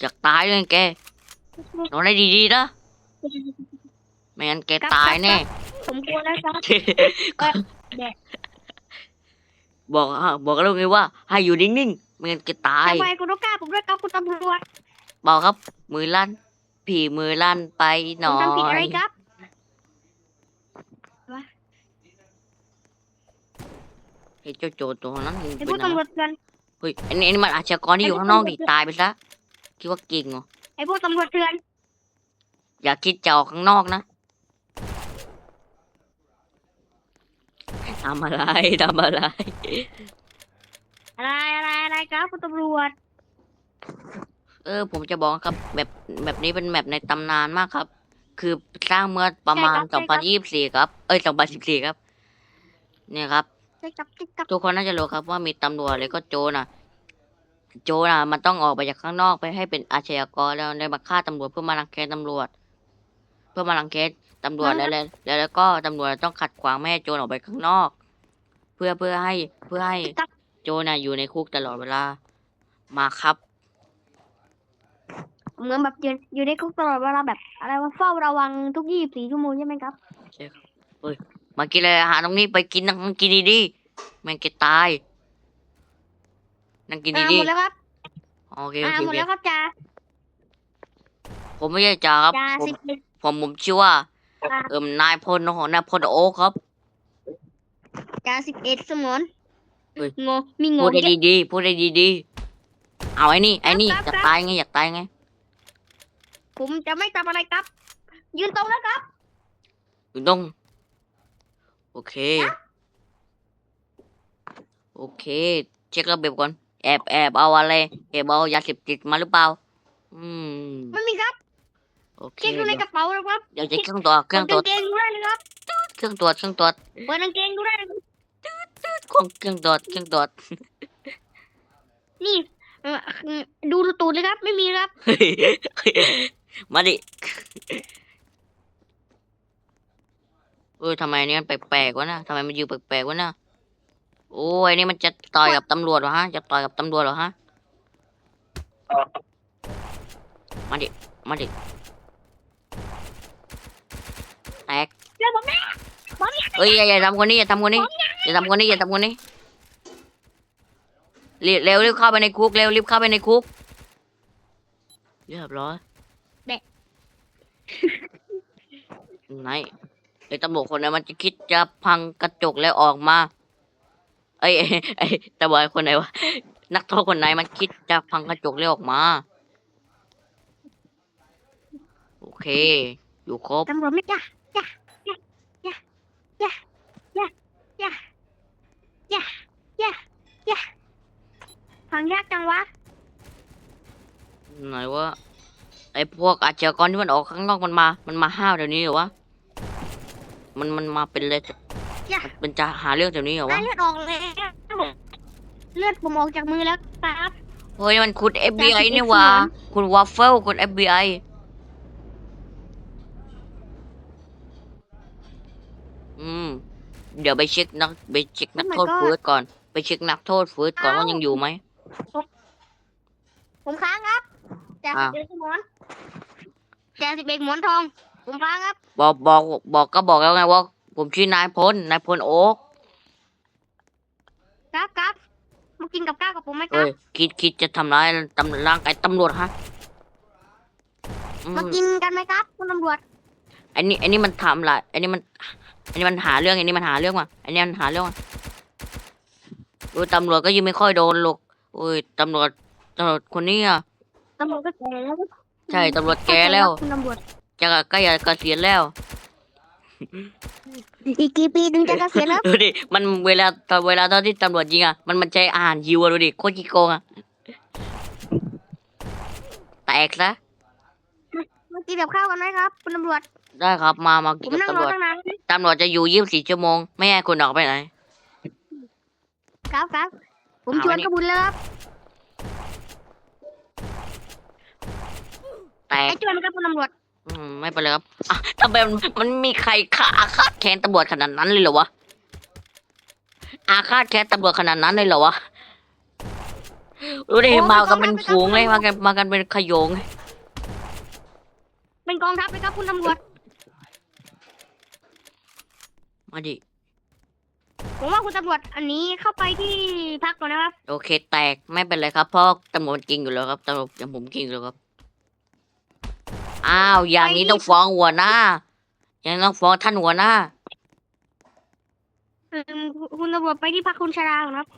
อยากตายเลยแกนอนได้ดีๆนะไม่งั้นแกตายแน่ผมกลัวแล้วครับแดะบอกฮะบอกแล้วไงว่า ให้อยู่นิ่งๆไม่งั้นแกตายทำไมคุณต้องกล้าผมด้วยครับคุณตำรวจบอกครับ มือลั่นผีมือลั่นไปหผน่มอทำผิดอะไรยครับไอ้เจ้าโจรตัวนั้นมึงไอ้เป็พวนกอะไรตำรวจเถื่อนเฮ้ยอันนี้อันนี้มันอาชญากรที่อยู่ข้างนอกดิตายไปซะ คิดว่าเก่งเหรอ ไอ้พวกตำรวจเถื่อน อย่าคิดจะออกข้างนอกนะทำอะไรทำอะไร อะไรอะไรอะไรครับคุณตำรวจ เออ ผมจะบอกครับแบบแบบนี้เป็นแบบในตำนานมากครับ คือสร้างเมื่อประมาณ2024 ครับ เอ้ย 2014 ครับ เนี่ยครับ ใช่ครับใช่ครับทุกคนน่าจะรู้ครับว่ามีตำรวจเลยก็โจรน่ะ โจรน่ะ มันต้องออกไปจากข้างนอกไปให้เป็นอาชญากรแล้วได้มาฆ่าตำรวจเพื่อมารังแกตำรวจ เพื่อมารังแกตำรวจแล้วแล้วแล้วแล้วก็ตำรวจต้องขัดขวางไม่ให้โจรออกไปข้างนอก เพื่อเพื่อให้เพื่อให้ครับโจรน่ะอยู่ในคุกตลอดเวลามาครับ เหมือนแบบอยู่อยู่ในคุกตลอดเวลาแบบ อะไรว่าเฝ้าระวังทุกยี่สิบสี่ชั่วโมงใช่ไหมครับใช่ครับเฮ้ยมากินเลยอาหารตรงนี้ไปกินนั่งกินดีๆแม่งแกตาย นั่งกินอ่าดีหมดแล้วครับๆโอเคอ่าโอเคหมโอดเคแล้วครับจ่าผมไม่ใช่จ่าครับจ่าผมสิบเอ็ดผมผมชื่อว่าอ่าเอิมนายพลของนายพลโอคครับ จ่าสิบเอ็ดสมอนเฮ้ยงอมีงพูอดได้เยอะดีๆพูดได้ดีๆเอาไอ้นี่ไอ้นี่ครับอยากครับตายไงอยากตายไง ผมจะไม่ทำอะไรครับ ยืนตรงแล้วครับอยู่ตรงโอเค โอเค เช็คระเบียบก่อน แอบแอบเอาอะไรแอบเอายาเสพติดมาหรือเปล่า อืมไม่มีครับโอเคเช็คดูในเดี๋ยวกระเป๋าเลยครับเดี๋ยวจะเครื่องตรวจเครื่องตรวจเปิดกางเกงดูได้เลยครับเครื่องตรวจเครื่องตรวจเปิดกางเกงดูได้เลยครับเครื่องเครื่องตรวจเครื่องตรวจนี่เอ่อดูตูดเลยครับไม่มีครับเฮ้ยมาดิเออทำไมอันนี้มันแปลกๆวะนะทำไมมันยืนแปลกๆวะนะ โอ้ยนี่มันจะต่อยกับตำรวจเหรอฮะ จะต่อยกับตำรวจเหรอฮะ มาดิ มาดิ แตกเรื่องผมแม่ผมเนี่ยเอ้ยอย่าอย่าทำคนนี้อย่าทำคนนี้อย่าทำคนนี้อย่าทำคนนี้รีบเร็วรีบเข้าไปในคุกเร็วรีบเข้าไปในคุกเรียบร้อยไหนไอ้ตำรวจคนนั้นมันจะคิดจะพังกระจกแล้วออกมา ไอ้ยเอ้ยไอ้ตำรวจคนไหนวะนักโทษคนไหนมันคิดจะพังกระจกแล้วออกมา โอเค อยู่ครบตำรวจไม่จ้ะจ้ะจ้ะจ้ะจ้ะจ้ะจ้ะจ้ะจ้ะฟังยากจังวะไหนว่าไอ้พวกอาชญากรที่มันออกข้างนอกมันมา มันมาห้าวเดี๋ยวนี้เหรอวะมันมันมาเป็นเลย จ้ะมันเป็นจะหาเรื่องเดี๋ยวนี้เหรออะวะ เลือดออกเลยเลือดผมออกจากมือแล้วครับ เฮ้ยมันคุณ FBI จ่าสิบเอ็ดนี่หว่าสมรคุณวัฟเฟิลคุณ FBI อืม เดี๋ยวไปเช็คนักไปเช็คนักโทษฟื้นก่อน ไปเช็คนักโทษฟื้นก่อนว่ายังอยู่ไหม ผมค้างครับจ่าอะสิบเอ็ดหมอนจ่าสิบเอ็ดหมอนทอง ผมค้างครับ บอกบอกบอกก็บอกแล้วไงว่า ผมชื่อนายพล นายพลโอ๊กครับครับมากินกับข้าวกับผมไหมคเอ้รับยคิดคิดจะทำร้ายตำร่างกายตำรวจฮะอืมามกินกันไหมครับคุณตำรวจอันนี้ อันนี้มันทำอะไรอันนี้มัน อันนี้มันหาเรื่อง อันนี้มันหาเรื่องว่ะ อันนี้มันหาเรื่องว่ะโอ้ยตำรวจก็ยังไม่ค่อยโดนหรอกโอ้ยตำรวจตำรวจคนนี้อะ ตำรวจก็แก่แล้วใช่ตำรวจแกแล้ว คุณตำรวจจะใกล้จะเกษียณแล้ว อีกกี่ปีถึงจะเกษียณแล้วดูดิ มันเวลาตอนเวลาตอนที่ตำรวจยิงอะ มันมันใช้อาหารยิวอะดูดิ โคตรขี้โกงอะ แตกซะ มากินกับข้าวกันไหมครับ คุณตำรวจ ได้ครับ มา มาผกินมกับนั่งตำรรอวจ ตั้งนานตำรวจจะอยู่ยี่สิบสี่ชั่วโมง ไม่ให้คุณออกไปไหน ครับครับ ผมเอาชวนอันนี้กระบุญแล้วครับ แตกไอ้ชวนครับคุณตำรวจ อืมไม่เป็นไรครับอะทำไมมันมันมีใครฆ่าอาฆาตแค้นตำรวจขนาดนั้นเลยเหรอวะอาฆาตแค้นตำรวจขนาดนั้นเลยเหรอวะรู้ดิโอ้มากันไม่เป็นต้องฝูงเลยไม่มาต้องกันมากันเป็นขโยงเลยเป็นกองทัพเลยครับคุณตำรวจ มาดิผมว่าคุณตำรวจอันนี้เข้าไปที่พักก่อนนะครับ โอเคแตกไม่เป็นไรครับเพราะตำรวจจริงอยู่แล้วครับตำรวจอย่างผมจริงอยู่แล้วครับ อ้าว อย่างนี้ต้องฟ้องหัวหน้าอย่างนี้ต้องฟ้องท่านหัวหน้า เออคุณตำรวจไปที่พักคุณชาราก่อนครับ